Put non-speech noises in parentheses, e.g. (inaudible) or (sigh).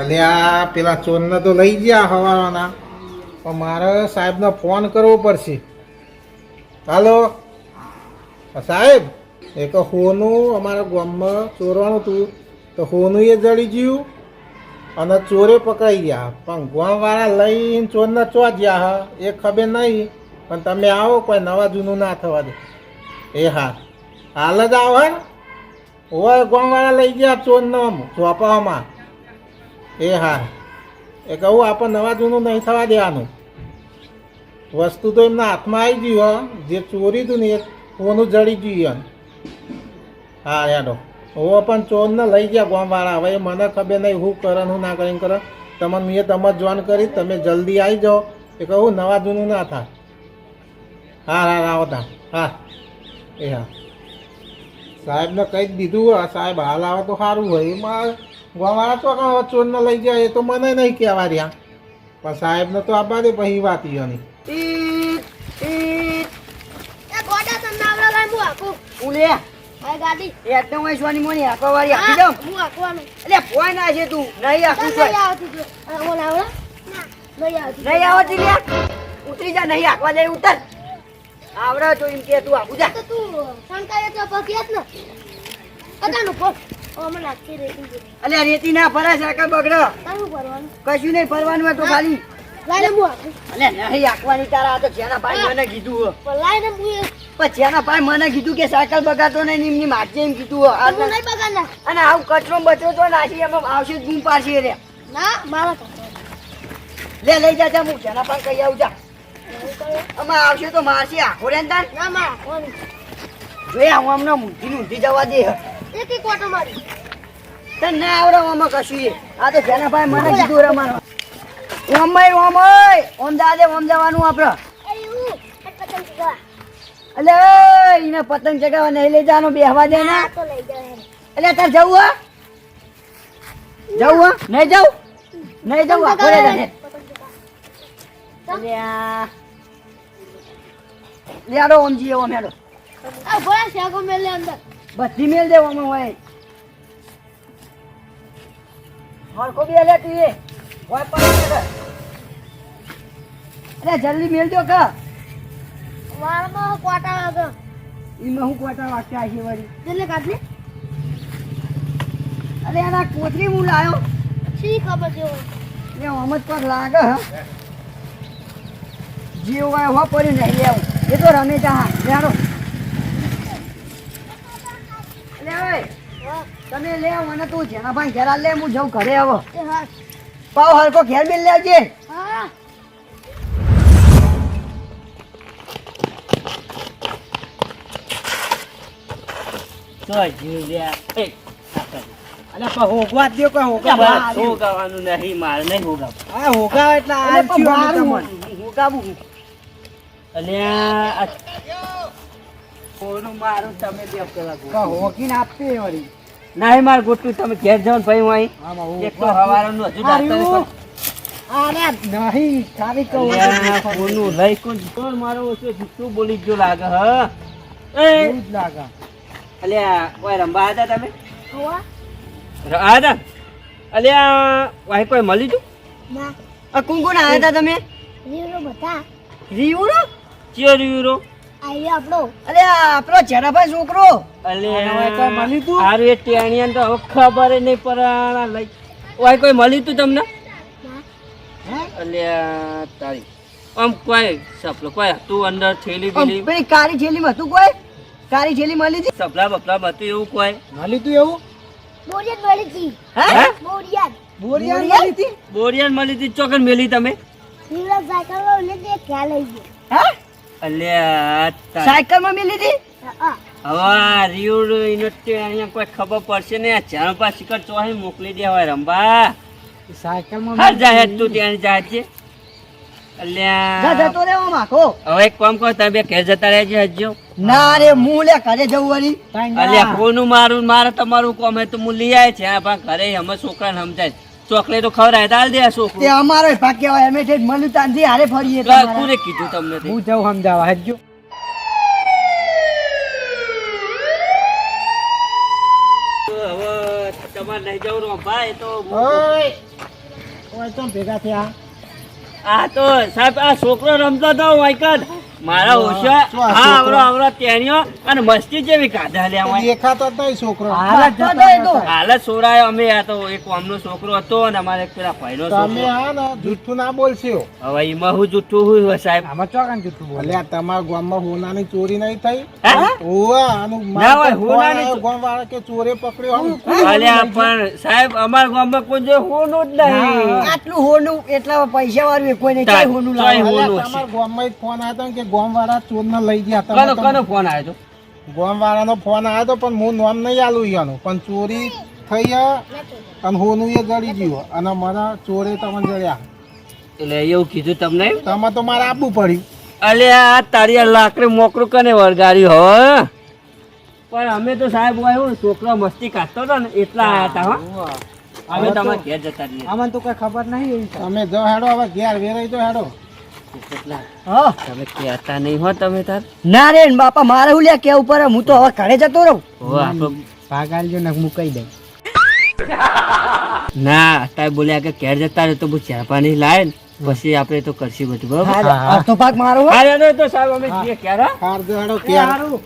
અલ્યા પેલા ચોરને તો લઈ ગયા હવાના. પણ મારે સાહેબને ફોન કરવો પડશે. હાલો? સાહેબ એક હોનું અમારા ગામમાં ચોરવાનું હતું. તો હોનું એ જડી ગયું અને ચોરે પકડાઈ ગયા. પણ ગામવાળા લઈને ચોરને ચો ગયા હા. એ ખબર નહીં, પણ તમે આવો, કોઈ નવા જૂનું ના થવા દે. એ હા. હાલ જ આવો હોય ગામવાળા લઈ ગયા ચોરને ચોપાવામાં એ હા. એ કહું, આપણે નવા જૂનું નહીં થવા દેવાનું. વસ્તુ તો એમના હાથમાં આવી ગયું જે ચોરી હતું ને એ ફોનું જડી ગયું હા, હેડો. હું પણ ચોરને લઈ ગયા ગામવાળા. હવે મને ખબર નહીં હું કરે હું ના કરીને કરે. તમને મેં તમે જોન કરી, તમે જલ્દી આવી જાઓ. એ કહું, નવા જૂનું ના થાય. હા હા આવો હા. એ હા. સાહેબને કંઈક દીધું સાહેબ હાલ આવે તો સારું હોય. એમાં ગવાળા તો કાં ચોરને લઈ ગયા એ તો મને નહીં કહેવા રહ્યા. પણ સાહેબને તો આપવા દે પછી વાત ઈયોની ના જો ઉતરી જા નહીં આખવા દે ઉતર. આવડે તો એમ કે તું આખું જા. તું તું એ તો પકીયત ને અતાનું છે અલે રેતી ના ફરે સાકર બગડો? કશું નહીં ફરવાનું તો ખાલી. લાઈને હું આખું અલે નહીં આખવાની તારા આ તો જેના ભાઈ મને કીધું. પણ પણ ભાઈ મને કે સાયકલ બગાડતો નહીં માગજે એમ કીધું અને આવું કચરો બચરો તો નાખી એમાં આવશે બૂમ પાડશે રે. ના મારા લે લઈ જા જા હું જેના ભાઈ કહી આવું જા. આમાં આવશે તો મારશે આખો રે ના મારા જોયા હું હમણાં ઊંધી જવા દે. એક મારી. તને ના આવડે આમાં કશું આ તો જેના ભાઈ મને કીધું રમાનો ઓમય ઓમય. ઓમ દાદે ઓમ જવાનું આપણે. એટલે એને પતંગ ચગાવવા નહીં લઈ જવાનું બેહવા દે ને. એટલે તાર જવું હા. જવું હા. નહીં જવું? નહીં જવું? આપણે તને અલ્યા લેડો ઓમ હેડો. આ ભોળા અંદર. બધી મેલ દે હોય. હરકો બી લે તું એ પર અરે જલ્દી મેલજો ક. વાળમાં કોટા લાગે એમાં હું કોટા વાગતા વળી કાઢને અરે એના કોથરી હું લાયો. શી ખબર છે? એ જ લાગે હ. જીવ હોય હો પડી નહીં લેવું. એ તો રમે લેડો તમે લે મને તું જેના ભાઈ ઘેર લે હું જઉં ઘરે આવો. પાવ હરકો ઘેર મેલ લેજે હા. તો જીવ્યા એ અલે પણ હોગવા જ દ્યો કે હોગાવાનું નહીં મારે નહીં હોગાવ. આ હોગા એટલે આ અલે પણ થયું અમે મારું તમને. હું કાબુ અલ્યા કોનું મારું તમે બે કલાક હોકીને આપતી વળી. નહીં માર ગોટું તમે ઘેર જાઓ ભાઈ હું અહીં એક તો હવારનું હજુ હારું. અરે નહીં ખાલી કહું કોનું લઈ કોણ કોણ મારો ઓછો જુઠ્ઠું બોલી જ જો લાગે હ? એ. જ લાગે. અલ્યા ઓય રંબા હતા તમે? આ હતા અલ્યા વાય કોઈ મળી તું ના. આ કોણ કોણ આવ્યા હતા તમે? રીવરો બધા. રીવડો? ચિયો રીવરો આઈ આપણો. અરે આપણો જેનાભાઈ છોકરો. અલ્યા વાય મળી તું? હારું એ ટેણિયાને તો હવે ખબર નહીં પરાણા લઈ. વાય કોઈ મળી તું તમને? અલ્યા તારી. આમ કોઈ સપલો કોઈ હતું અંદર થેલી આમ બેલી? પેલી કાળી થેલીમાં હતું કોઈ? કાળી થેલી મળી હતી? સપલા બપલા એવું કોઈ? મળી તું એવું? બોરિયત મળી હતી. હે? બોરિયત બોરિયા બોરિયા? મળી હતી? બોરિયાન મળી હતી ચોકન મેલી તમે? રીવરો સાયકલ લઈને ખ્યાલ આવી હે? અલ્યા માં મિલી હતી હવે કોઈ ખબર પડશે ને? ચાર પાંચ શિકર ચોહી મોકલી દે રંબા મળી જાય. તું ત્યાં જાય છે હવે એક કામ કરો તમે ઘેર જતા રહેજો હજુ. ના રે હું લે ઘરે જવું વળી. અલ્યા કોનું મારું મારે તમારું કોમ હે તો હું લઈ આવે છે. આ ઘરે અમે છોકરાને સમજાય. ચોકલેટો ખવડાય તો હાલ દે આ તે અમારો ભાગ કહેવાય અમે છે મનુ તાંથી હારે ફરીએ. કોને કીધું તમને હું જાઉં સમજાવવા હજુ હવે તમારે લઈ જવું ભાઈ તો ઓય ઓય તો ભેગા થયા. આ તો સાહેબ આ છોકરો રમતો હતો વાયકટ મારા ઓછા હા આવરો આવરો તેણીઓ અને મસ્તી જેવી કાઢા લે દેખાતો જ નહીં છોકરો. તો. હાલત અમે આ તો એક આમનો છોકરો હતો અને અમારે એક પેલા ભાઈનો તમે હા આ ને જુઠ્ઠું ના બોલશો. હવે એમાં હું જૂઠું હું હોય સાહેબ? અલ્યા તમારા ગામમાં હોનાની ચોરી નહીં થઈ? હે? ઓવા આનું ના હોય, હોનાની આવ્યો ગામવાળા કે ચોરે પકડ્યો આમ. અલ્યા પણ સાહેબ અમારા ગામમાં કોઈ જો હોનું જ નહીં. આટલું હોનું એટલા પૈસા વાળું કોઈ નહીં કઈ હોનું લાવે. તમારા ગામમાં એક ફોન આવ્યો હતો કે ગામવાળા ચોરને લઈ ગયા કનો તમે કનો ફોન આવ્યો હતો? ગામવાળાનો ફોન આવ્યો હતો પણ હું નામ નહીં આલું ગયો પણ ચોરી થઈ હે અને હોનું એ ગળી ગયું અને મારા ચોરે તમને જડ્યા. એટલે એવું કીધું તમને? તમે તો મારે આપવું પડ્યું. અલ્યા આ તારી આ લાકડી મોકરું કને વળગાડ્યું હો? પણ અમે તો સાહેબ હોય છોકરો મસ્તી કાઢતો હતો ને એટલા આવ્યા હતા હો. અમે તમારે ઘેર જતા રહીએ. અમને તો કઈ ખબર નહીં અમે જો હેડો હવે ઘેર વેરાઈ તો હેડો. હા તમે કહેતા નહીં હો તમે તાર. ના રે બાપા મારે હું લે કેવું પડે હું તો હવે ઘરે જતો રહું. હો આપણો ભાગાલજો ને મુકાઈ દે (laughs) ના અત્યારે બોલ્યા કે કેર જતા રહે તો બહુ ચા પાણી લાય ને પછી આપણે તો કરશી બધું બરાબર? અડધો ભાગ મારો. તો સાહેબ અમે જો બેહાડો.